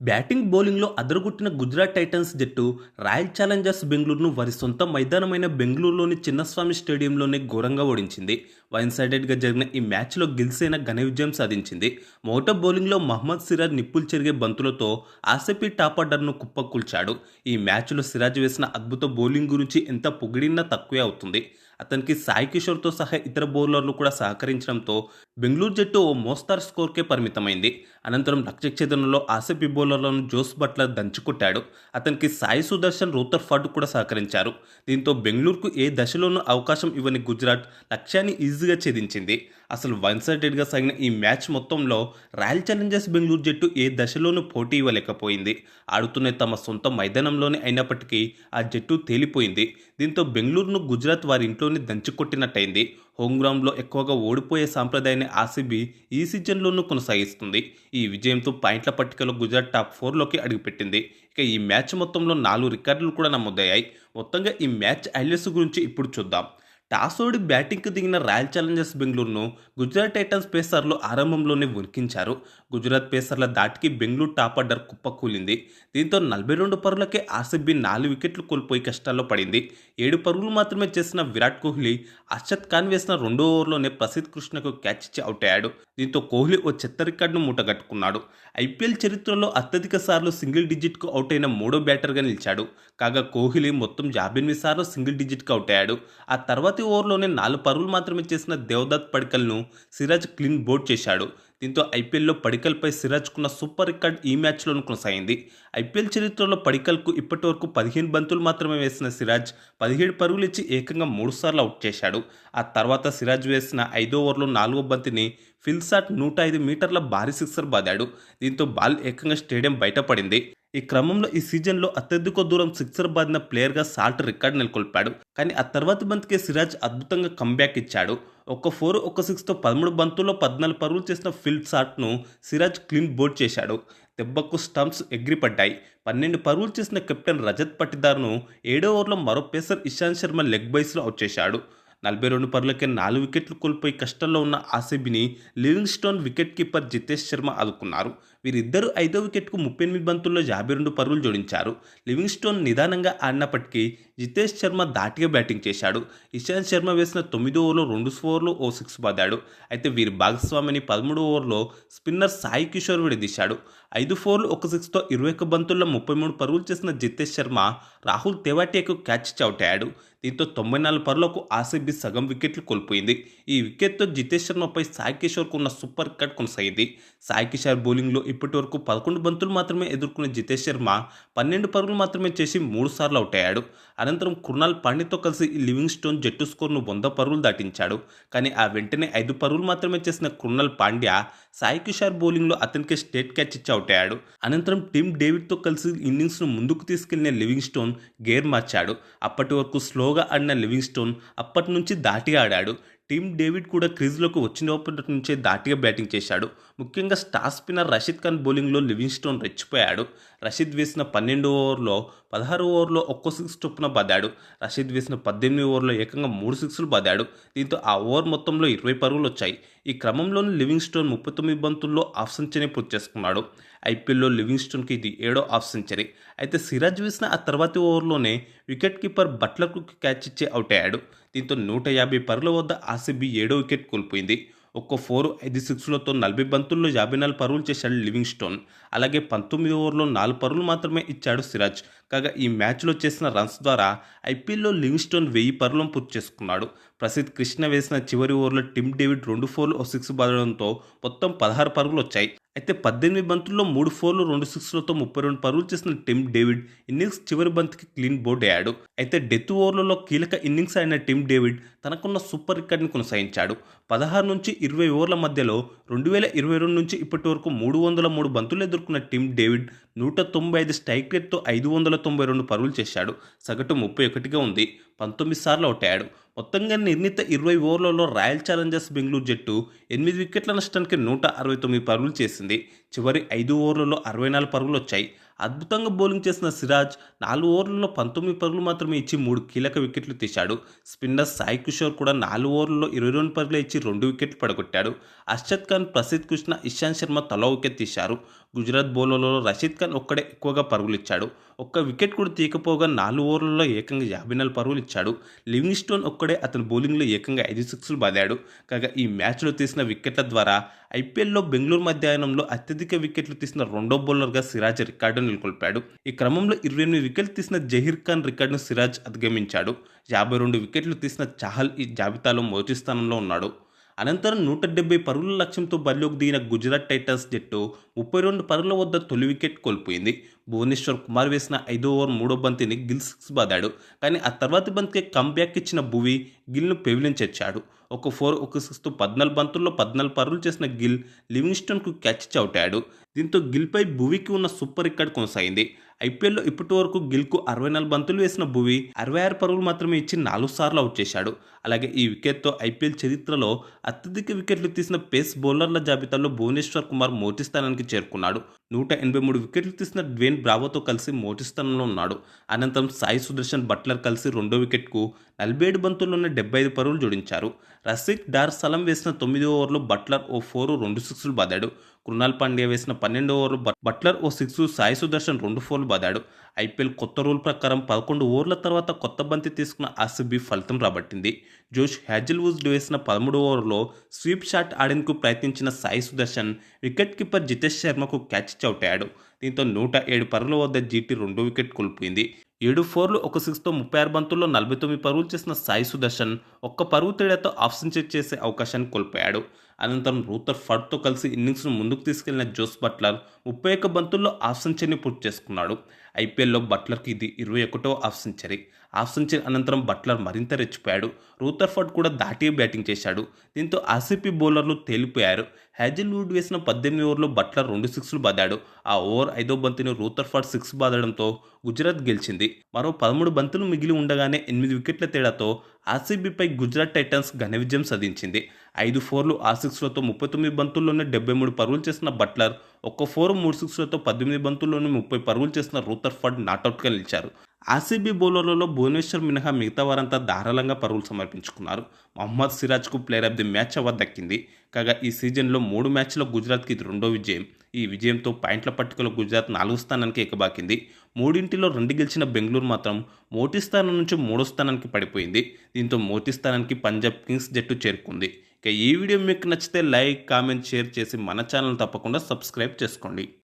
Batting బౌలింగ్లో అదరగొట్టిన Gujarat Titans జట్టు రాయల్ ఛాలెంజర్స్ బెంగళూరును వారి సొంత మైదానమైన బెంగళూరులోని చిన్నస్వామి స్టేడియంలోనే ఘోరంగా ఓడించింది. వన్ సైడెడ్గా జరిగిన ఈ మ్యాచ్లో గిల్సేన ఘన విజయం సాధించింది. మొదట బౌలింగ్లో మహమ్మద్ సిరాజ్ నిప్పులు చెరిగే బంతులతో ఆర్సీపీ టాప్ ఆర్డర్ను కుప్పకూల్చాడు. ఈ మ్యాచ్లో సిరాజ్ వేసిన అద్భుత బౌలింగ్ గురించి ఎంత పొగిడినా తక్కువే అవుతుంది. అతనికి సాయి కిషోర్తో సహా ఇతర బౌలర్లు కూడా సహకరించడంతో బెంగళూరు జట్టు ఓ మోస్తారు స్కోర్కే పరిమితమైంది. అనంతరం రక్షచేతనంలో ఆర్సీపీ బౌలర్లను జోస్ బట్లర్ దంచుకొట్టాడు. అతనికి సాయి సుదర్శన్ రూతర్ ఫార్డ్ కూడా సహకరించారు. దీంతో బెంగళూరుకు ఏ దశలోనూ అవకాశం ఇవ్వని గుజరాత్ లక్ష్యాన్ని ఈజీగా ఛేదించింది. అసలు వన్ సైడెడ్గా సాగిన ఈ మ్యాచ్ మొత్తంలో రాయల్ ఛాలెంజర్స్ బెంగళూరు జట్టు ఏ దశలోనూ పోటీ ఇవ్వలేకపోయింది. ఆడుతున్న తమ సొంత మైదానంలోనే అయినప్పటికీ ఆ జట్టు తేలిపోయింది. దీంతో బెంగళూరును గుజరాత్ వారి ఇంట్లోనే దంచుకొట్టినట్టయింది. హోమ్ గ్రౌండ్లో ఎక్కువగా ఓడిపోయే సాంప్రదాయాన్ని ఆర్సీబీ ఈ సీజన్లోనూ కొనసాగిస్తుంది. ఈ విజయంతో పాయింట్ల పట్టికలో గుజరాత్ టాప్ ఫోర్లోకి అడుగుపెట్టింది. ఇక ఈ మ్యాచ్ మొత్తంలో నాలుగు రికార్డులు కూడా నమోదయ్యాయి. మొత్తంగా ఈ మ్యాచ్ హైలైట్స్ గురించి ఇప్పుడు చూద్దాం. టాస్ ఓడి బ్యాటింగ్కు దిగిన రాయల్ ఛాలెంజర్స్ బెంగళూరును గుజరాత్ టైటన్స్ పేసర్లు ఆరంభంలోనే ఉరికించారు. గుజరాత్ పేసర్ల దాటికి బెంగళూరు టాప్ ఆర్డర్ కుప్పకూలింది. దీంతో నలభై రెండు పరులకే ఆర్సీబీ నాలుగు వికెట్లు కోల్పోయి కష్టాల్లో పడింది. ఏడు పరుగులు మాత్రమే చేసిన విరాట్ కోహ్లీ అర్షద్ ఖాన్ వేసిన రెండో ఓవర్లోనే ప్రసిద్ కృష్ణకు క్యాచ్ ఇచ్చి అవుట్ అయ్యాడు. దీంతో కోహ్లీ ఓ చెత్త రికార్డును మూటగట్టుకున్నాడు. ఐపీఎల్ చరిత్రలో అత్యధిక సార్లు సింగిల్ డిజిట్కు అవుట్ అయిన మూడో బ్యాటర్గా నిలిచాడు. కాగా కోహ్లీ మొత్తం యాభై ఎనిమిది సార్లు సింగిల్ డిజిట్కి అవుట్ అయ్యాడు. ఆ తర్వాత ఓవర్లోనే నాలుగు పరుగులు మాత్రమే చేసిన దేవదత్ పడికల్ను సిరాజ్ క్లీన్ బోర్డ్ చేశాడు. దీంతో ఐపీఎల్లో పడికల్పై సిరాజ్కున్న సూపర్ రికార్డ్ ఈ మ్యాచ్లోనూ కొనసాగింది. ఐపీఎల్ చరిత్రలో పడికల్కు ఇప్పటి వరకు పదిహేను బంతులు మాత్రమే వేసిన సిరాజ్ పదిహేడు పరుగులు ఇచ్చి ఏకంగా మూడుసార్లు అవుట్ చేశాడు. ఆ తర్వాత సిరాజ్ వేసిన ఐదో ఓవర్లో నాలుగో బంతిని ఫిల్సాట్ నూట ఐదు మీటర్ల భారీ సిక్సర్ బాదాడు. దీంతో బాల్ ఏకంగా స్టేడియం బయటపడింది. ఈ క్రమంలో ఈ సీజన్లో అత్యధిక దూరం సిక్సర్ బాదిన ప్లేయర్గా సాల్ట్ రికార్డ్ నెలకొల్పాడు. కానీ ఆ తర్వాత బంతికే సిరాజ్ అద్భుతంగా కంబ్యాక్ ఇచ్చాడు. ఒక ఫోర్ ఒక సిక్స్తో పదమూడు బంతుల్లో పద్నాలుగు పరుగులు చేసిన ఫిల్డ్ షాట్ను సిరాజ్ క్లీన్ బోర్డ్ చేశాడు. దెబ్బకు స్టంప్స్ ఎగిరిపడ్డాయి. పన్నెండు పరుగులు చేసిన కెప్టెన్ రజత్ పట్టిదార్ను ఏడో ఓవర్లో మరో పేసర్ ఇషాంత్ శర్మ లెగ్ బైస్లో అవుట్ చేశాడు. నలభై రెండు పరులకే నాలుగు వికెట్లు కోల్పోయి కష్టంలో ఉన్న ఆసిబిని Livingstone wicket keeper Jitesh Sharma ఆదుకున్నారు. వీరిద్దరూ ఐదో వికెట్కు ముప్పై ఎనిమిది బంతుల్లో యాభై రెండు పరుగులు జోడించారు. లివింగ్స్టోన్ నిదానంగా ఆడినప్పటికీ జితేష్ శర్మ దాటిగా బ్యాటింగ్ చేశాడు. ఇషాంత్ శర్మ వేసిన తొమ్మిదో ఓవర్లో రెండు ఓవర్లో ఓ సిక్స్ బాదాడు. అయితే వీరి భాగస్వామిని పదమూడు ఓవర్లో స్పిన్నర్ సాయి కిషోర్ విడదీశాడు. ఐదు ఫోర్లు ఒక సిక్స్తో ఇరవై ఒక్క బంతుల్లో ముప్పై మూడు పరుగులు చేసిన జితేష్ శర్మ రాహుల్ తెవాటియాకు క్యాచ్ ఇచ్చి అవుట్ అయ్యాడు. దీంతో తొంభై నాలుగు పరులకు ఆర్సీబీ సగం వికెట్లు కోల్పోయింది. ఈ వికెట్తో జితేష్ శర్మపై సాయి కిషోర్కు ఉన్న సూపర్ కట్ కొనసాగింది. సాయి కిషోర్ బౌలింగ్లో ఇప్పటి వరకు పదకొండు బంతులు మాత్రమే ఎదుర్కొన్న జితేష్ శర్మ పన్నెండు పరుగులు మాత్రమే చేసి మూడు సార్లు అవుట్ అయ్యాడు. అనంతరం కుర్నాల్ పాండ్యతో కలిసి ఈ లివింగ్ స్టోన్ జట్టు స్కోర్ను వంద పరుగులు దాటించాడు. కానీ ఆ వెంటనే ఐదు పరుగులు మాత్రమే చేసిన కుర్నాల్ పాండ్యా సాయి కిషార్ బౌలింగ్లో అతనికి స్టేట్ క్యాచ్ ఇచ్చి అవుట్ అయ్యాడు. అనంతరం టీమ్ డేవిడ్తో కలిసి ఇన్నింగ్స్ను ముందుకు తీసుకెళ్ళిన లివింగ్ స్టోన్ గేర్ మార్చాడు. అప్పటి వరకు స్లోగా ఆడిన లివింగ్ స్టోన్ అప్పటి నుంచి దాటి ఆడాడు. టీమ్ డేవిడ్ కూడా క్రీజ్లోకి వచ్చినప్పటి నుంచే దాటిగా బ్యాటింగ్ చేశాడు. ముఖ్యంగా స్టార్ స్పిన్నర్ రషీద్ ఖాన్ బౌలింగ్లో లివింగ్ స్టోన్ రెచ్చిపోయాడు. రషీద్ వేసిన పన్నెండు ఓవర్లో పదహారు ఓవర్లో ఒక్కో సిక్స్ చొప్పున బాదాడు. రషీద్ వేసిన పద్దెనిమిది ఓవర్లో ఏకంగా మూడు సిక్స్లు బాదాడు. దీంతో ఆ ఓవర్ మొత్తంలో ఇరవై పరుగులు వచ్చాయి. ఈ క్రమంలోనే లివింగ్ స్టోన్ ముప్పై తొమ్మిది బంతుల్లో హాఫ్ సెంచరీ పూర్తి చేసుకున్నాడు. ఐపీఎల్లో లివింగ్ స్టోన్కి ఇది ఏడో హాఫ్ సెంచరీ. అయితే సిరాజ్ వేసిన ఆ తర్వాతి ఓవర్లోనే వికెట్ కీపర్ బట్లర్కు క్యాచ్ ఇచ్చి అవుట్ అయ్యాడు. దీంతో నూట యాభై పరుల వద్ద ఆర్సీబీ ఏడో వికెట్ కోల్పోయింది. ఒక్క ఫోర్ ఐదు సిక్స్లతో నలభై బంతుల్లో యాభై నాలుగు పరుగులు చేశాడు లివింగ్ స్టోన్ అలాగే పంతొమ్మిది ఓవర్లో నాలుగు పరుగులు మాత్రమే ఇచ్చాడు సిరాజ్. కాగా ఈ మ్యాచ్లో చేసిన రన్స్ ద్వారా ఐపీఎల్లో లివింగ్ స్టోన్ వెయ్యి పరుగులను పూర్తి చేసుకున్నాడు. ప్రసిద్ధ్ కృష్ణ వేసిన చివరి ఓవర్లో టిమ్ డేవిడ్ రెండు ఫోర్లు ఓ సిక్స్ బాదడంతో మొత్తం పదహారు పరుగులు వచ్చాయి అయితే పద్దెనిమిది బంతుల్లో మూడు ఫోర్లు రెండు సిక్స్లతో ముప్పై రెండు పరుగులు చేసిన టిమ్ డేవిడ్ ఇన్నింగ్స్ చివరి బంతికి క్లీన్ బోర్డ్ అయ్యాడు అయితే డెత్ ఓవర్లలో కీలక ఇన్నింగ్స్ అయిన టిమ్ డేవిడ్ తనకున్న సూపర్ రికార్డ్ని కొనసాగించాడు. పదహారు నుంచి ఇరవై ఓవర్ల మధ్యలో రెండు వేల ఇరవై రెండు నుంచి ఇప్పటి వరకు మూడు వందల మూడు బంతులు ఎదుర్కొన్న టిమ్ డేవిడ్ నూట తొంభై ఐదు స్ట్రైక్ రేట్తో ఐదు వందల తొంభై రెండు పరుగులు చేశాడు. సగటు ముప్పై ఒకటిగా ఉంది. పంతొమ్మిది సార్లు అవుట్ అయ్యాడు. మొత్తంగా నిర్ణీత ఇరవై ఓవర్లలో రాయల్ ఛాలెంజర్స్ బెంగళూరు జట్టు ఎనిమిది వికెట్ల నష్టానికి నూట అరవై తొమ్మిది పరుగులు చేసింది. చివరి ఐదు ఓవర్లలో అరవై నాలుగు పరుగులు వచ్చాయి. అద్భుతంగా బౌలింగ్ చేసిన సిరాజ్ నాలుగు ఓవర్లలో పంతొమ్మిది పరుగులు మాత్రమే ఇచ్చి మూడు కీలక వికెట్లు తీశాడు. స్పిన్నర్ సాయి కిషోర్ కూడా నాలుగు ఓవర్లలో ఇరవై రెండు పరుగులు ఇచ్చి రెండు వికెట్లు పడగొట్టాడు. అర్షద్ ఖాన్ ప్రసిద్ కృష్ణ ఇషాంత్ శర్మ తలో వికెట్ తీశారు. గుజరాత్ బౌలర్లలో రషీద్ ఖాన్ ఒక్కడే ఎక్కువగా పరుగులు ఇచ్చాడు. ఒక్క వికెట్ కూడా తీయకపోగా నాలుగు ఓవర్లలో ఏకంగా యాభై నాలుగు పరుగులు ఇచ్చాడు. లివింగ్స్టోన్ ఒక్కడే అతని బౌలింగ్లో ఏకంగా ఐదు సిక్స్లు బాదాడు. కాగా ఈ మ్యాచ్లో తీసిన వికెట్ల ద్వారా ఐపీఎల్లో బెంగళూరు మధ్యాహ్నంలో అత్యధిక వికెట్లు తీసిన రెండో బౌలర్గా సిరాజ్ రికార్డు నెలకొల్పాడు. ఈ క్రమంలో ఇరవై ఎనిమిది వికెట్లు తీసిన జహీర్ ఖాన్ రికార్డును సిరాజ్ అధిగమించాడు. యాభై రెండు వికెట్లు తీసిన చాహల్ ఈ జాబితాలో మొదటి స్థానంలో ఉన్నాడు. అనంతరం నూట డెబ్బై పరుగుల లక్ష్యంతో బరిలోకి దిగిన గుజరాత్ టైటన్స్ జట్టు ముప్పై రెండు పరుగుల వద్ద తొలి వికెట్ కోల్పోయింది. భువనేశ్వర్ కుమార్ వేసిన ఐదో ఓవర్ మూడో బంతిని గిల్ సిక్స్ బాదాడు. కానీ ఆ తర్వాతి బంతికి కంబ్యాక్ ఇచ్చిన భువి గిల్ను పెవిలియన్ చేర్చాడు. ఒక ఫోర్ ఒక సిక్స్తో పద్నాలుగు బంతుల్లో పద్నాలుగు పరుగులు చేసిన గిల్ లివింగ్స్టన్కు క్యాచ్ చౌటాడు దీంతో గిల్పై భువికి ఉన్న సూపర్ రికార్డ్ కొనసాగింది. ఐపీఎల్లో ఇప్పటి వరకు గిల్కు అరవై నాలుగు బంతులు వేసిన భువి అరవై ఆరు పరుగులు మాత్రమే ఇచ్చి నాలుగు సార్లు అవుట్ చేశాడు. అలాగే ఈ వికెట్తో ఐపీఎల్ చరిత్రలో అత్యధిక వికెట్లు తీసిన పేస్ బౌలర్ల జాబితాలో భువనేశ్వర్ కుమార్ మోటి స్థానానికి చేరుకున్నాడు. నూట ఎనభై మూడు వికెట్లు తీసిన డ్వేన్ బ్రావోతో కలిసి మోటి స్థానంలో ఉన్నాడు. అనంతరం సాయి సుదర్శన్ బట్లర్ కలిసి రెండో వికెట్కు నలభై ఏడు బంతుల్లోనే డెబ్బై ఐదు పరుగులు జోడించారు. రసిక్ డార్ సలం వేసిన తొమ్మిది ఓవర్లో బట్లర్ ఓ ఫోర్ రెండు సిక్స్లు బాదాడు. కృణాల్ పాండ్యా వేసిన పన్నెండు ఓవర్లు బట్లర్ ఓ సిక్స్ సాయి సుదర్శన్ రెండు ఫోర్లు బాదాడు. ఐపీఎల్ కొత్త రూల్ ప్రకారం పదకొండు ఓవర్ల తర్వాత కొత్త బంతి తీసుకున్న ఆర్సీబీ ఫలితం రాబట్టింది. జోష్ హ్యాజిల్వుడ్ వేసిన పదమూడు ఓవర్లో స్వీప్ షాట్ ఆడేందుకు ప్రయత్నించిన సాయి సుదర్శన్ వికెట్ కీపర్ జితేష్ శర్మకు క్యాచ్ చౌటాడు. దీంతో నూట ఏడు పరుగుల వద్ద జీటీ రెండో వికెట్ కోల్పోయింది. ఏడు ఫోర్లు ఒక సిక్స్తో ముప్పై ఆరు బంతుల్లో నలభై తొమ్మిది పరుగులు చేసిన సాయి సుదర్శన్ ఒక్క పరుగు తేడాతో ఆఫ్ సెంచరీ చేసే అవకాశాన్ని కోల్పోయాడు. అనంతరం రూతర్ ఫర్డ్తో కలిసి ఇన్నింగ్స్ను ముందుకు తీసుకెళ్ళిన జోస్ బట్లర్ ముప్పై ఒక్క బంతుల్లో హాఫ్ సెంచరీని పూర్తి చేసుకున్నాడు. ఐపీఎల్లో బట్లర్కి ఇది ఇరవై ఒకటో హాఫ్ సెంచరీ. హాఫ్ సెంచరీ అనంతరం బట్లర్ మరింత రెచ్చిపోయాడు. రూతర్ ఫర్డ్ కూడా దాటి బ్యాటింగ్ చేశాడు. దీంతో ఆర్సీపీ బౌలర్లు తేలిపోయారు. హ్యాజిల్వుడ్ వేసిన పద్దెనిమిది ఓవర్లో బట్లర్ రెండు సిక్స్లు బాదాడు. ఆ ఓవర్ ఐదో బంతిని రూతర్ ఫర్డ్ సిక్స్ బాదడంతో గుజరాత్ గెలిచింది. మరో పదమూడు బంతులు మిగిలి ఉండగానే ఎనిమిది వికెట్ల తేడాతో ఆర్సీబీపై గుజరాత్ టైటన్స్ ఘన విజయం సాధించింది. ఐదు ఫోర్లు ఆ సిక్స్లతో ముప్పై తొమ్మిది బంతుల్లోనే డెబ్బై మూడు పరుగులు చేసిన బట్లర్ ఒక్క ఫోర్ మూడు సిక్స్లతో పద్దెనిమిది బంతుల్లోనే ముప్పై పరుగులు చేసిన రూతర్ ఫర్డ్ నాటౌట్గా నిలిచారు. ఆర్సీబీ బౌలర్లలో భువనేశ్వర్ మినహా మిగతా వారంతా ధారాళంగా పరుగులు సమర్పించుకున్నారు. Mohammed సిరాజ్కు player of the match award దక్కింది. కాగా ఈ సీజన్లో మూడు మ్యాచ్లో గుజరాత్కి ఇది రెండో విజయం. ఈ విజయంతో పాయింట్ల పట్టికలో గుజరాత్ నాలుగు స్థానానికి ఎకబాకింది మూడింటిలో రెండు గెలిచిన బెంగళూరు మాత్రం మోటి స్థానం నుంచి మూడో స్థానానికి పడిపోయింది. దీంతో మోటి స్థానానికి పంజాబ్ కింగ్స్ జట్టు చేరుకుంది. ఇక ఈ వీడియో మీకు నచ్చితే లైక్ కామెంట్ షేర్ చేసి మన ఛానల్ తప్పకుండా సబ్స్క్రైబ్ చేసుకోండి.